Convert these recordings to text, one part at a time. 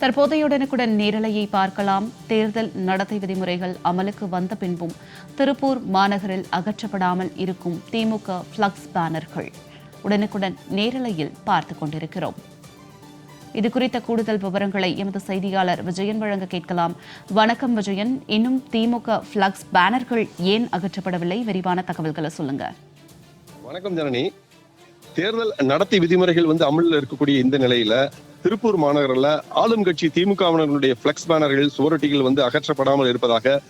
தற்போதையுடனுக்குடன் நேரலையை பார்க்கலாம். தேர்தல் நடத்தை விதிமுறைகள் அமலுக்கு வந்த பின்பும் திருப்பூர் மாநகரில் அகற்றப்படாமல் இருக்கும் திமுக பிளக்ஸ் பேனர்கள். உடனுக்குடன் நேரலையில் பார்த்துக் கொண்டிருக்கிறோம். இது குறித்த கூடுதல் விவரங்களை எமது செய்தியாளர் விஜயன் வழங்க கேட்கலாம். வணக்கம் விஜயன். இன்னும் திமுக பிளக்ஸ் பேனர்கள் ஏன் அகற்றப்படவில்லை? விரிவான தகவல்களை சொல்லுங்க. வணக்கம் ஜனனி. தேர்தல் நடத்தை விதிமுறைகள் வந்து அமலில் இருக்கக்கூடிய இந்த நிலையில திருப்பூர் மாநகரில் ஆளும் கட்சி திமுகவினர்களுடைய பிளக்ஸ் பேனர்கள் சுவரொட்டிகள் வந்து அகற்றப்படாமல் இருப்பதாக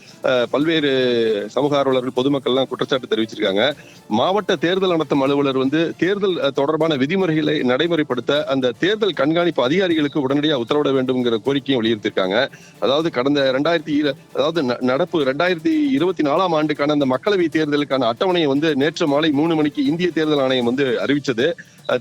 பல்வேறு சமூக ஆர்வலர்கள் பொதுமக்கள்லாம் குற்றச்சாட்டு தெரிவிச்சிருக்காங்க. மாவட்ட தேர்தல் நடத்தும் அலுவலர் வந்து தேர்தல் தொடர்பான விதிமுறைகளை நடைமுறைப்படுத்த அந்த தேர்தல் கண்காணிப்பு அதிகாரிகளுக்கு உடனடியாக உத்தரவிட வேண்டும்ங்கிற கோரிக்கையும் வலியுறுத்தியிருக்காங்க. அதாவது கடந்த ரெண்டாயிரத்தி அதாவது ந- நடப்பு ரெண்டாயிரத்தி இருபத்தி நாலாம் ஆண்டுக்கான அந்த மக்களவை தேர்தலுக்கான அட்டவணையை வந்து நேற்று மாலை மூணு மணிக்கு இந்திய தேர்தல் ஆணையம் வந்து அறிவிச்சது.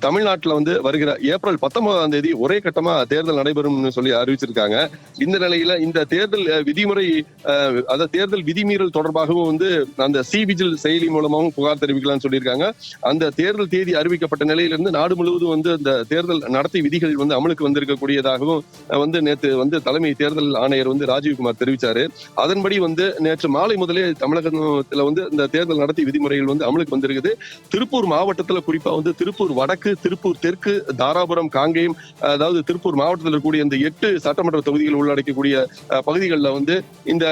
தமிழ்நாட்டில் வந்து வருகிற ஏப்ரல் பத்தொன்பதாம் தேதி ஒரே கட்டமா தேர்தல் நடைபெறும்னு சொல்லி அறிவிச்சிருக்காங்க. இந்த நிலையில இந்த தேர்தல் விதிமுறை அஹ், அதாவது தேர்தல் விதிமீறல் தொடர்பாகவும் வந்து அந்த சி விஜில் செயலி மூலமாகவும் புகார் தெரிவிக்கலாம்னு சொல்லியிருக்காங்க. அந்த தேர்தல் தேதி அறிவிக்கப்பட்ட நிலையிலிருந்து நாடு முழுவதும் வந்து இந்த தேர்தல் நடத்தை விதிகள் வந்து அமலுக்கு வந்திருக்கக்கூடியதாகவும் வந்து நேற்று வந்து தலைமை தேர்தல் ஆணையர் வந்து ராஜீவ்குமார் தெரிவிச்சாரு. அதன்படி வந்து நேற்று மாலை முதலே தமிழகத்தில் வந்து இந்த தேர்தல் நடத்தை விதிமுறைகள் வந்து அமலுக்கு வந்திருக்குது. திருப்பூர் மாவட்டத்தில் குறிப்பா வந்து திருப்பூர் வடக்கு வடக்கு திருப்பூர் தெற்கு தாராபுரம் காங்கேயம் அதாவது திருப்பூர் மாவட்டத்தில் இருக்கக்கூடிய இந்த எட்டு சட்டமன்ற தொகுதிகள் உள்ளடக்கக்கூடிய பகுதிகளில் வந்து இந்த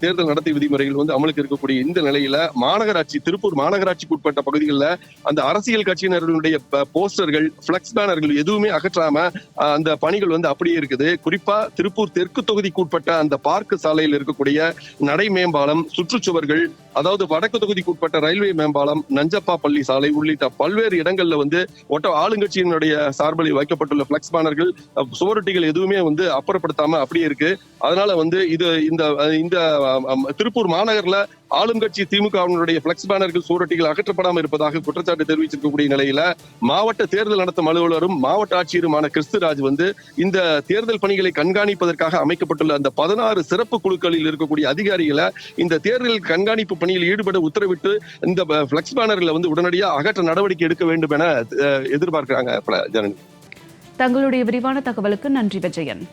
தேர்தல் நடத்தை விதிமுறைகள் வந்து அமலுக்கு இருக்கக்கூடிய இந்த நிலையில மாநகராட்சி திருப்பூர் மாநகராட்சிக்கு உட்பட்ட பகுதிகளில் அந்த அரசியல் கட்சியினர்களுடைய போஸ்டர்கள் பிளக்ஸ் பேனர்கள் எதுவுமே அகற்றாம அந்த பணிகள் வந்து அப்படியே இருக்குது. குறிப்பா திருப்பூர் தெற்கு தொகுதிக்கு உட்பட்ட அந்த பார்க்கு சாலையில் இருக்கக்கூடிய நடை மேம்பாலம் சுற்றுச்சுவர்கள் அதாவது வடக்கு தொகுதிக்கு உட்பட்ட ரயில்வே மேம்பாலம் நஞ்சப்பா பள்ளி சாலை உள்ளிட்ட பல்வேறு இடங்கள்ல வந்து ஒட்ட ஆளுங்கட்சியினுடைய சார்பில் வைக்கப்பட்டுள்ள பிளக்ஸ் பேனர்கள் சுவரொட்டிகள் எதுவுமே வந்து அப்புறப்படுத்தாம அப்படியே இருக்கு. அதனால வந்து இது இந்த இந்த திருப்பூர் மாநகர்ல ஆளும் கட்சி திமுகவினுடைய பிளக்ஸ் பேனர்கள் சுவரொட்டிகள் அகற்றப்படாமல் இருப்பதாக குற்றச்சாட்டு தெரிவிச்சிருக்கக்கூடிய நிலையில மாவட்ட தேர்தல் நடத்தும் அலுவலரும் மாவட்ட ஆட்சியருமான கிறிஸ்துராஜ் வந்து இந்த தேர்தல் பணிகளை கண்காணிப்பதற்காக அமைக்கப்பட்டுள்ள அந்த பதினாறு சிறப்பு குழுக்களில் இருக்கக்கூடிய அதிகாரிகளை இந்த தேர்தல் கண்காணிப்பு பணியில் ஈடுபட உத்தரவிட்டு இந்த பிளக்ஸ் பேனர்களை வந்து உடனடியாக அகற்ற நடவடிக்கை எடுக்க வேண்டும் என எதிர்பார்க்கிறாங்க தங்களுடைய விரிவான தகவலுக்கு நன்றி விஜயன்.